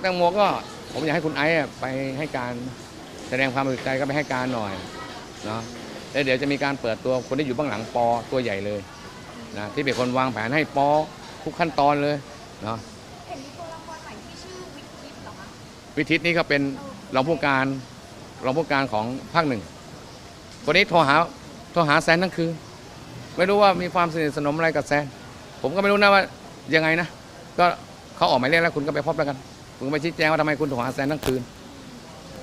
แตงโมก็ผมอยากให้คุณไอซ์อะไปให้การแสดงความบริสุทธิ์ใจก็ไปให้การหน่อยเนาะแล้วเดี๋ยวจะมีการเปิดตัวคนที่อยู่เบื้องหลังปอตัวใหญ่เลยนะที่เป็นคนวางแผนให้ปอทุกขั้นตอนเลยเนาะเห็นมีตัวละครใหม่ที่ชื่อวิกวิกเหรอคะวิทิตนี่ก็เป็นรองผู้การรองผู้การของภาคหนึ่งคนนี้โทรหาโทรหาแซนทั้งคืนไม่รู้ว่ามีความสนิทสนมอะไรกับแซน ผมก็ไม่รู้นะว่ายังไงนะ ก็เขาออกหมายเรียกแล้วคุณก็ไปพบแล้วกัน คุณก็ไปชี้แจงว่าทำไมคุณโทรหาแซนทั้งคืน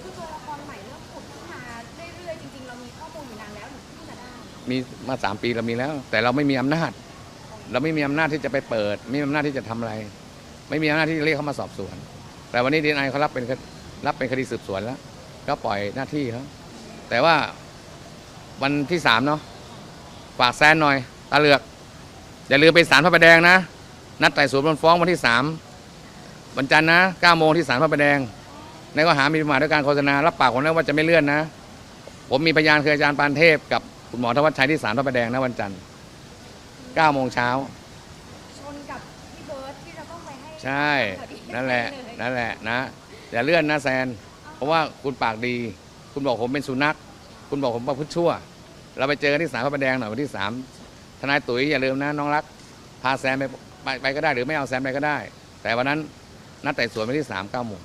คือตัวละครใหม่เริ่มผุดขึ้นมาเรื่อยๆจริงๆเรามีข้อมูลอยู่นานแล้วถึงเพิ่งจะได้มีมาสามปีเรามีแล้ว แต่เราไม่มีอำนาจ เราไม่มีอำนาจที่จะไปเปิด ไม่มีอำนาจที่จะทำอะไร ไม่มีอำนาจที่จะเรียกเขามาสอบสวน แต่วันนี้ดีไอเขารับเป็นคดรับเป็นคดีสืบสวนแล้วก็ปล่อยหน้าที่เขาแต่ว่าวันที่สามเนาะฝากแซนหน่อยตาเหลือก อย่าลืมไปศาลพระประแดงนะ นัดไต่สวนมูลฟ้องวันที่สาม วันจันทร์นะเก้าโมงที่ศาลพระประแดง ในข้อหามีประมาทด้วยการโฆษณา รับปากผมแล้วว่าจะไม่เลื่อนนะ ผมมีพยานคืออาจารย์ปานเทพกับคุณหมอธวัชชัยที่ศาลพระประแดงนะวันจันทร์เก้าโมงเช้า ชนกับพี่เบิร์ดที่จะต้องไปให้ใช่ นั่นแหละ นั่นแหละนะอย่าเลื่อนนะแซน เพราะว่าคุณปากดี คุณบอกผมเป็นสุนัข คุณบอกผมประพฤติชั่ว เราไปเจอกันที่ศาลพระประแดงหน่อยวันที่สามทนายตุ๋ยอย่าลืมนะน้องรัก พาแซนไปไปไปก็ได้หรือไม่เอาแซนไปก็ได้ แต่วันนั้น นัดไต่สวนวันที่สามเก้าโมง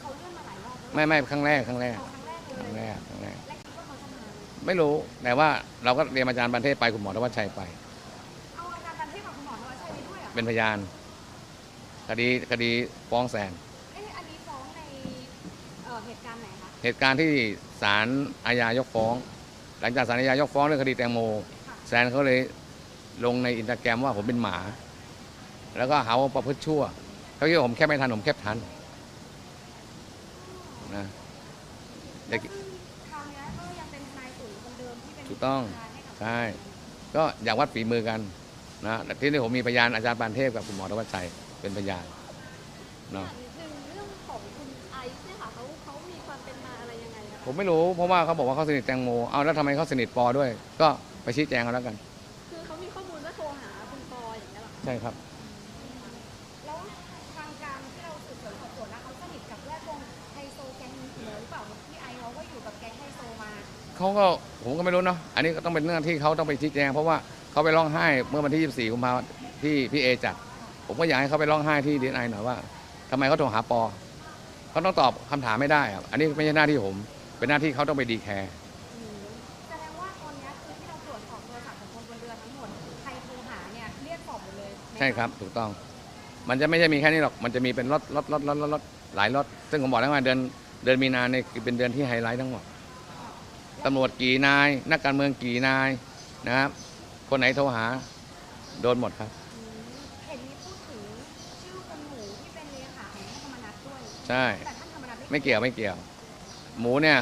เขาเลื่อนมาหลายรอบแล้วไม่ไม่ครั้งแรกครั้งแรกเอาครั้งแรกเลยครั้งแรกครั้งแรก และคิดว่าเขาจะมาไม่รู้แต่ว่าเราก็เรียนอาจารย์บันเทศไปคุณหมอธวัชชัยไป เอาอาจารย์กันที่กับคุณหมอธวัชชัยไปด้วยเหรอเป็นพยาน คดีคดีฟ้องแซนเอ๊ะอันนี้ฟ้องในเอ่อเหตุการณ์ไหนคะเหตุการณ์ที่ศาลอาญายกฟ้อง หลังจากศาลอาญายกฟ้องเรื่องคดีแตงโม แซนเขาเลยลงในอินสตาแกรมว่าผมเป็นหมา แล้วก็หาว่าประพฤติชั่ว เขาคิดว่าผมแคบไม่ทันผมแคบทันนะเด็กซึ่งคราวเนี้ยก็ยังเป็นทนายตุ๋ยคนเดิมที่เป็นถูกต้องทนายให้กับใช่ก็อยากวัดฝีมือกันนะแต่ที่นี่ผมมีพยานอาจารย์ปานเทพกับคุณหมอธวัชชัยเป็นพยานเนาะถึงเรื่องของคุณไอซ์เนี่ยค่ะเขาเขามีความเป็นมาอะไรยังไงอะผมไม่รู้เพราะว่าเขาบอกว่าเขาสนิทแตงโมเอาแล้วทำไมเขาสนิทปอด้วย ก็ไปชี้แจงเอาแล้วกัน คือเขามีข้อมูลว่าโทรหาคุณปออย่างเงี้ยเหรอคะใช่ครับ เขาก็ผมก็ไม่รู้เนาะอันนี้ก็ต้องเป็นเรื่องที่เขาต้องไปชี้แจงเพราะว่าเขาไปร้องไห้เมื่อวันที่ 24กุมภาพันธ์ที่พี่เอจัดผมก็อยากให้เขาไปร้องไห้ที่ดีไอหน่อยว่าทำไมเขาโทรหาปอเขาต้องตอบคำถามไม่ได้อะอันนี้ไม่ใช่หน้าที่ผม เป็นหน้าที่เขาต้องไปดีแคร์แสดงว่าตอนเนี้ยคือที่เราตรวจสอบโทรศัพท์ของคนบนเรือทั้งหมดใครโทรหาเนี่ยเรียกสอบหมดเลยใช่ครับถูกต้อง มันจะไม่ใช่มีแค่นี้หรอกมันจะมีเป็นรถรถรถรถรถรถหลายรถซึ่งผมบอกแล้วว่าเดือนเดือนมีนาเนี่ยคือเป็นเดือนที่ไฮไลท์ทั้งหมด ตำรวจกี่นาย นักการเมืองกี่นายนะครับ คนไหนโทรหา โดนหมดครับอืมเห็นมีพูดถึงชื่อคนหมูที่เป็นเลขาของท่านธรรมนัฐด้วยใช่ แต่ท่านธรรมนัฐไม่เกี่ยวไม่เกี่ยว หมูเนี่ย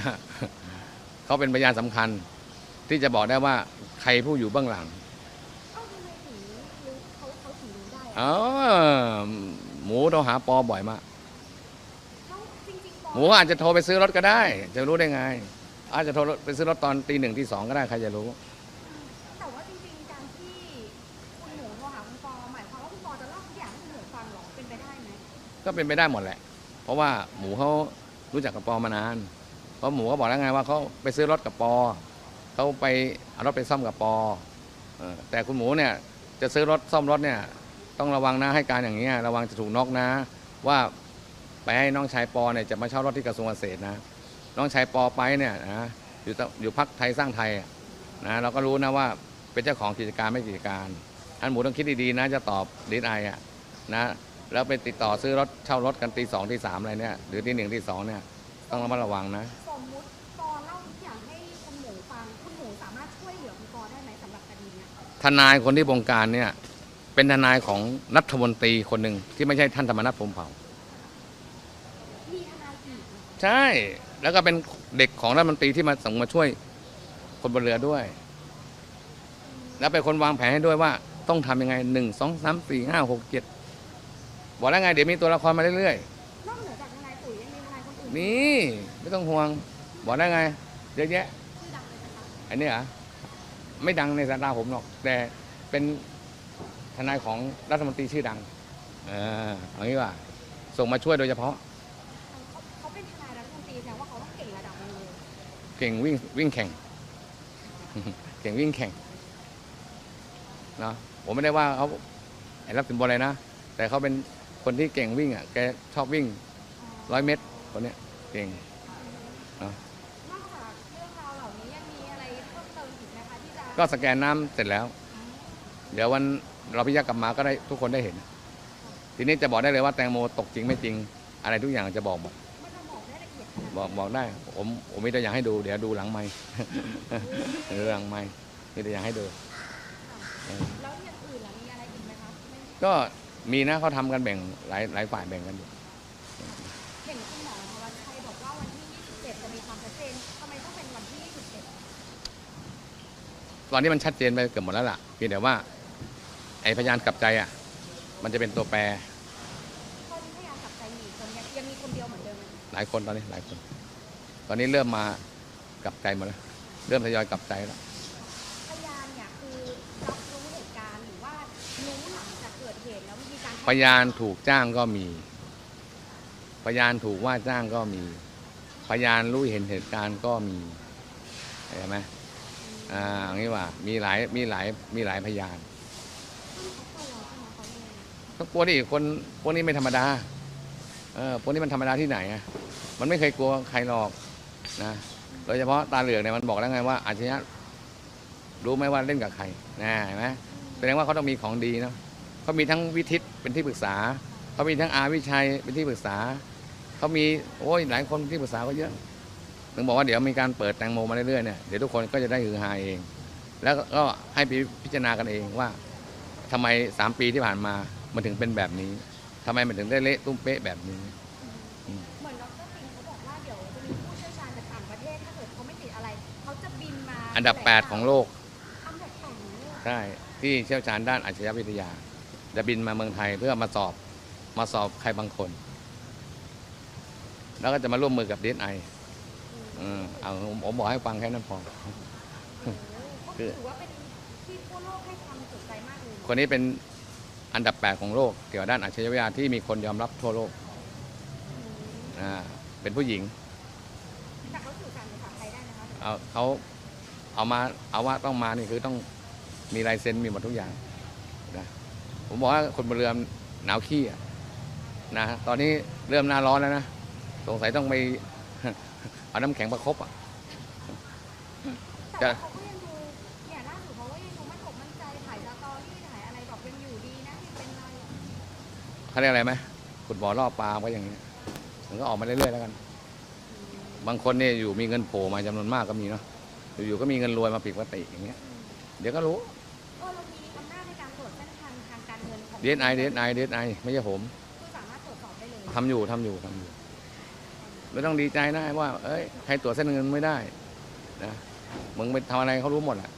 เขาเป็นพยานสำคัญ ที่จะบอกได้ว่าใครผู้อยู่เบื้องหลัง เอ้าทำไมถึงรู้เขาเขาถึงรู้ได้อะอ๋อหมูโทรหาปอบ่อยมาก แล้วจริงๆปอหมูอาจจะโทรไปซื้อรถก็ได้ จะรู้ได้ไง อาจจะโทรไปซื้อรถตอนตีหนึ่งตีสองก็ได้ใครจะรู้ แต่ว่าจริงๆการที่คุณหมูโทรหาคุณปอหมายความว่าคุณปอจะเล่าทุกอย่างให้คุณหมูฟังเหรอเป็นไปได้ไหมก็เป็นไปได้หมดแหละ เพราะว่าหมูเขารู้จักกับปอมานาน เพราะหมูก็บอกแล้วไงว่าเขาไปซื้อรถกับปอเขาไปเอารถไปซ่อมกับปอเออแต่คุณหมูเนี่ยจะซื้อรถซ่อมรถเนี่ยต้องระวังนะให้การอย่างนี้ยระวังจะถูกนอกนะ ว่าไปให้น้องชายปอเนี่ยจะมาเช่ารถที่กระทรวงเกษตรนะ น้องชายปอไปเนี่ยนะอยู่ตอยู่พักไทยสร้างไทยอะนะเราก็รู้นะว่าเป็นเจ้าของกิจการไม่กิจการท่านหมูต้องคิดดีๆนะจะตอบดีไออะนะแล้วไปติดต่อซื้อรถเช่ารถกันตีสองตีสามอะไรเนี่ยหรือตีหนึ่งตีสองเนี่ยต้องระมัดระวังนะสมมุติปอเล่าทุกอย่างให้คุณหมูฟังคุณหมูสามารถช่วยเหลือคุณปอได้ไหมสำหรับคดีเนี้ยทนายคนที่บงการเนี่ยเป็นทนายของรัฐมนตรีคนหนึ่งที่ไม่ใช่ท่านธรรมนัฐพรหมเผ่ามีทนายอีกเหรอใช่ แล้วก็เป็นเด็กของรัฐมนตรีที่มาส่งมาช่วยคนบนเรือด้วย แล้วเป็นคนวางแผนให้ด้วยว่า ต้องทำยังไงหนึ่งสองสามสี่ห้าหกเจ็ดบอกแล้วไง เดี๋ยวมีตัวละครมาเรื่อยนอกเหนือจากทนายตุ๋ยยังมีทนายคนอื่นๆนี่ไม่ต้องห่วง บอกได้ไงเยอะแยะชื่อดังเลยนะคะอันนี้เหรอไม่ดังในสายตาผมหรอก แต่เป็นทนายของรัฐมนตรีชื่อดัง เออเอางี้ว่า ส่งมาช่วยโดยเฉพาะ ก่งวิ่งวิ่งแข่ง เก่งวิ่งแข่งเนาะผมไม่ได้ว่าเขาไอ้รับสินบนอะไรนะ แต่เขาเป็นคนที่เก่งวิ่งอะแกชอบวิ่งร้อยเมตรคนเนี้ยเก่งนอกจากเรื่องราวเหล่านี้ยังมีอะไรเพิ่มเติมอีกไหมคะที่จะก็สแกนน้ำเสร็จแล้ว เดี๋ยววันเราพิจารณากลับมาก็ได้ทุกคนได้เห็น ทีนี้จะบอกได้เลยว่าแตงโมตกจริงไม่จริง อะไรทุกอย่างจะบอกหมดมันจะ บอกได้ละเอียดขนาดบอกบอกได้ ผมผมมีตัวอย่างให้ดู เดี๋ยวดูหลังไม้เดี๋ยวหลังไม้มีตัวอย่างให้ดูแล้วอย่างอื่นล่ะมีอะไรอีกไหมคะไม่ก็มีนะเขาทำกันแบ่งหลายหลายฝ่ายแบ่งกันอยู่เห็นคุณหมอธวัชชัยบอกว่าวันที่ 27 จะมีความชัดเจนทำไมต้องเป็นวันที่ 27 ตอนนี้มันชัดเจนไปเกือบหมดแล้วล่ะเพียงแต่ว่า ไอพยานกลับใจอะ มันจะเป็นตัวแปร หมหลายคนตอนนี้หลายคน ตอนนี้เริ่มมากลับใจหมดแล้ว เริ่มทยอยกลับใจแล้วพยานเนี่ยคือรับรู้เหตุการณ์หรือว่ารู้หลังจากเกิดเหตุแล้วมีการพยานถูกจ้างก็มี พยานถูกว่าจ้างก็มี พยานรู้เห็นเหตุการณ์ก็มีเห็นไหมอ่าอย่างนี้ว่ามีหลายมีหลายมีหลายพยานเขาตัวใช่ไหมเขาเองก็กลัวดิคนพวกนี้ไม่ธรรมดา เออพวกนี้มันธรรมดาที่ไหนอะมันไม่เคยกลัวใครหรอกนะ โดยเฉพาะตาเหลือกเนี่ยมันบอกแล้วไงว่าอาชญะรู้ไหมว่าเล่นกับใครนะเห็นไหมแสดงว่าเขาต้องมีของดีเนาะเขามีทั้งวิทิตเป็นที่ปรึกษา เขามีทั้งอาวิชัยเป็นที่ปรึกษา เขามีโอ้ยหลายคนที่ปรึกษาก็เยอะถึงบอกว่าเดี๋ยวมีการเปิดแตงโมมาเรื่อยๆเนี่ยเดี๋ยวทุกคนก็จะได้ฮือฮาเอง แล้วก็ให้พิจารณากันเองว่าทำไมสามปีที่ผ่านมามันถึงเป็นแบบนี้ ทำไมมันถึงได้เละตุ้มเป๊ะแบบนี้ เหมือนดรปิงเขาบอกว่าเดี๋ยวจะมีผู้เชี่ยวชาญจากต่างประเทศถ้าเกิดเขาไม่ติดอะไรเขาจะบินมาอันดับ 8 ของโลกอันดับแปดของโลกใช่ที่เชี่ยวชาญด้านอาชญาวิทยา จะบินมาเมืองไทยเพื่อมาสอบมาสอบใครบางคน แล้วก็จะมาร่วมมือกับดีไอเอาผมผมบอกให้ฟังแค่นั้นพอ โอ้โหก็ถือว่าเป็นที่ทั่วโลกให้ความสนใจมากเลย คนนี้เป็น อันดับ 8 ของโลก เกี่ยวกับด้านอาชญาวิทยาที่มีคนยอมรับทั่วโลกอืมอ่าเป็นผู้หญิงแต่เขาสื่อสารภาษาไทยได้นะคะเอาเขาเอามาเอาว่าต้องมานี่คือต้องมีลายเซ็นมีหมดทุกอย่างนะผมบอกว่าคนบนเรือหนาวขี้อะนะตอนนี้เริ่มหน้าร้อนแล้วนะสงสัยต้องไปเอาน้ำแข็งประคบอะ แต่จะว่าเขาก็ยัง เขาเรียกอะไรไหมขุดบ่อล่อปลาก็อย่างนี้ยมันก็ออกมาเรื่อยๆแล้วกัน บางคนเนี่ยอยู่มีเงินโผล่มาจำนวนมากก็มีเนาะอยู่ๆก็มีเงินรวยมาผิดปกติอย่างเงี้ย เดี๋ยวก็รู้เออเรามีอำนาจในการตรวจเส้นทางทางการเงินของดีไอดีไอดีไอไม่ใช่ผมคือสามารถตรวจสอบได้เลยทำอยู่ทำอยู่ทำอยู่ไม่ต้องดีใจนะว่า เอ้ยใครตรวจเส้นเงินไม่ได้นะมึงไปทำอะไรเขารู้หมดแหละ